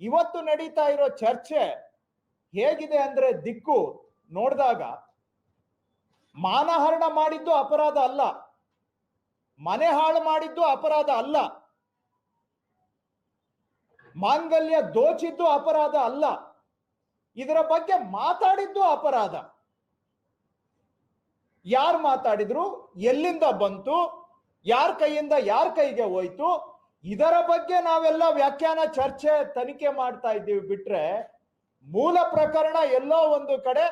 ಇವತ್ತು ನಡೀತಾ ಇರೋ ಚರ್ಚೆ ಹೇಗಿದೆ ಅಂದ್ರೆ ದಿಕ್ಕು ನೋಡಿದಾಗ ಮಾನಹರಣ ಮಾಡಿದ್ದು ಅಪರಾಧ ಅಲ್ಲ. ಮನೆ ಹಾಳು ಮಾಡಿದ್ದು ಅಪರಾಧ ಅಲ್ಲ. ಮಾಂಗಲ್ಯ ದೋಚಿದ್ದು ಅಪರಾಧ ಅಲ್ಲ. ಇದರ ಬಗ್ಗೆ ಮಾತಾಡಿದ್ದು ಅಪರಾಧ. ಯಾರು ಮಾತಾಡಿದ್ರು? ಎಲ್ಲಿಂದ ಬಂತು? ಯಾರ ಕೈಯಿಂದ ಯಾರ ಕೈಗೆ ಹೋಯ್ತು? ಇದರ ಬಗ್ಗೆ ನಾವೆಲ್ಲ ವ್ಯಾಖ್ಯಾನ ಚರ್ಚೆ ತನಿಖೆ ಮಾಡ್ತಾ ಇದ್ದೀವಿ. ಬಿಟ್ರೆ ಮೂಲ ಪ್ರಕರಣ ಎಲ್ಲೋ ಒಂದು ಕಡೆ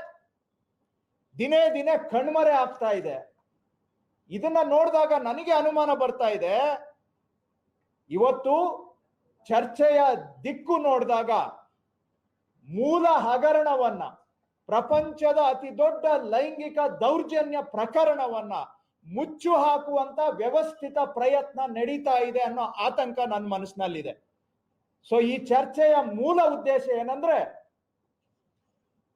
ದಿನೇ ದಿನೇ ಕಣ್ಮರೆ ಆಗ್ತಾ ಇದೆ. ಇದನ್ನ ನೋಡಿದಾಗ ನನಗೆ ಅನುಮಾನ ಬರ್ತಾ ಇದೆ. ಇವತ್ತು ಚರ್ಚೆಯ ದಿಕ್ಕು ನೋಡಿದಾಗ ಮೂಲ ಹಗರಣವನ್ನ, ಪ್ರಪಂಚದ ಅತಿ ದೊಡ್ಡ ಲೈಂಗಿಕ ದೌರ್ಜನ್ಯ ಪ್ರಕರಣವನ್ನ ಮುಚ್ಚು ಹಾಕುವಂತ ವ್ಯವಸ್ಥಿತ ಪ್ರಯತ್ನ ನಡೀತಾ ಇದೆ ಅನ್ನೋ ಆತಂಕ ನನ್ನ ಮನಸ್ಸಿನಲ್ಲಿದೆ. ಸೊ ಈ ಚರ್ಚೆಯ ಮೂಲ ಉದ್ದೇಶ ಏನಂದ್ರೆ,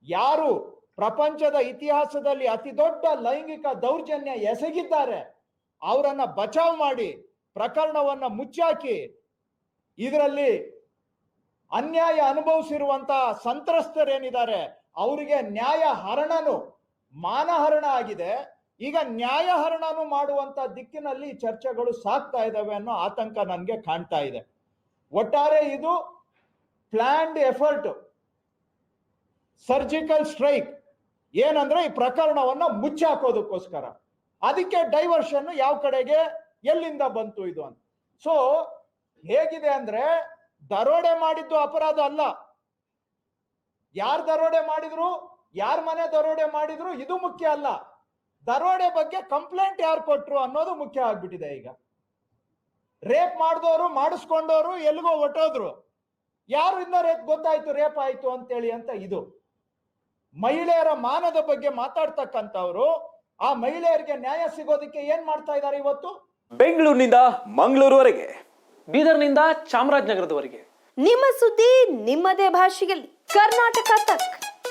ಯಾರು ಪ್ರಪಂಚದ ಇತಿಹಾಸದಲ್ಲಿ ಅತಿ ದೊಡ್ಡ ಲೈಂಗಿಕ ದೌರ್ಜನ್ಯ ಎಸಗಿದ್ದಾರೆ, ಅವರನ್ನ ಬಚಾವ್ ಮಾಡಿ ಪ್ರಕರಣವನ್ನ ಮುಚ್ಚಾಕಿ, ಇದರಲ್ಲಿ ಅನ್ಯಾಯ ಅನುಭವಿಸಿರುವಂತಹ ಸಂತ್ರಸ್ತರೇನಿದ್ದಾರೆ, ಅವರಿಗೆ ನ್ಯಾಯ ಹರಣನು ಮಾನಹರಣ ಆಗಿದೆ. ಈಗ ನ್ಯಾಯಹರಣನು ಮಾಡುವಂತ ದಿಕ್ಕಿನಲ್ಲಿ ಚರ್ಚೆಗಳು ಸಾಗ್ತಾ ಇದ್ದಾವೆ ಅನ್ನೋ ಆತಂಕ ನನಗೆ ಕಾಣ್ತಾ ಇದೆ. ಒಟ್ಟಾರೆ ಇದು ಪ್ಲಾನ್ಡ್ ಎಫರ್ಟ್ ಸರ್ಜಿಕಲ್ ಸ್ಟ್ರೈಕ್ ಏನಂದ್ರೆ ಈ ಪ್ರಕರಣವನ್ನ ಮುಚ್ಚಾಕೋದಕ್ಕೋಸ್ಕರ. ಅದಕ್ಕೆ ಡೈವರ್ಷನ್ ಯಾವ ಕಡೆಗೆ? ಎಲ್ಲಿಂದ ಬಂತು ಇದು ಅಂತ. ಸೊ ಹೇಗಿದೆ ಅಂದ್ರೆ ದರೋಡೆ ಮಾಡಿದ್ದು ಅಪರಾಧ ಅಲ್ಲ. ಯಾರು ದರೋಡೆ ಮಾಡಿದ್ರು? ಯಾರ ಮನೆ ದರೋಡೆ ಮಾಡಿದ್ರು? ಇದು ಮುಖ್ಯ ಅಲ್ಲ. ದರೋಡೆ ಬಗ್ಗೆ ಕಂಪ್ಲೇಂಟ್ ಯಾರು ಕೊಟ್ರು ಅನ್ನೋದು ಮುಖ್ಯ ಆಗ್ಬಿಟ್ಟಿದೆ ಈಗ. ರೇಪ್ ಮಾಡಿದವರು ಮಾಡಿಸ್ಕೊಂಡವರು ಎಲ್ಲಿಗೋ ಹೊಟ್ಟೋದ್ರು ಯಾರು ಇನ್ನ ರೇಪ್ ಗೊತ್ತಾಯ್ತು ರೇಪ್ ಆಯ್ತು ಅಂತೇಳಿ ಅಂತ ಇದು. ಮಹಿಳೆಯರ ಮಾನದ ಬಗ್ಗೆ ಮಾತಾಡ್ತಕ್ಕಂಥವ್ರು ಆ ಮಹಿಳೆಯರಿಗೆ ನ್ಯಾಯ ಸಿಗೋದಕ್ಕೆ ಏನ್ ಮಾಡ್ತಾ ಇದ್ದಾರೆ ಇವತ್ತು? ಬೆಂಗಳೂರಿನಿಂದ ಮಂಗಳೂರುವರೆಗೆ. ಬೀದರ್ನಿಂದ ಚಾಮರಾಜನಗರದವರೆಗೆ. ನಿಮ್ಮ ಸುದ್ದಿ ನಿಮ್ಮದೇ ಭಾಷೆಯಲ್ಲಿ. ಕರ್ನಾಟಕ ತಕ್.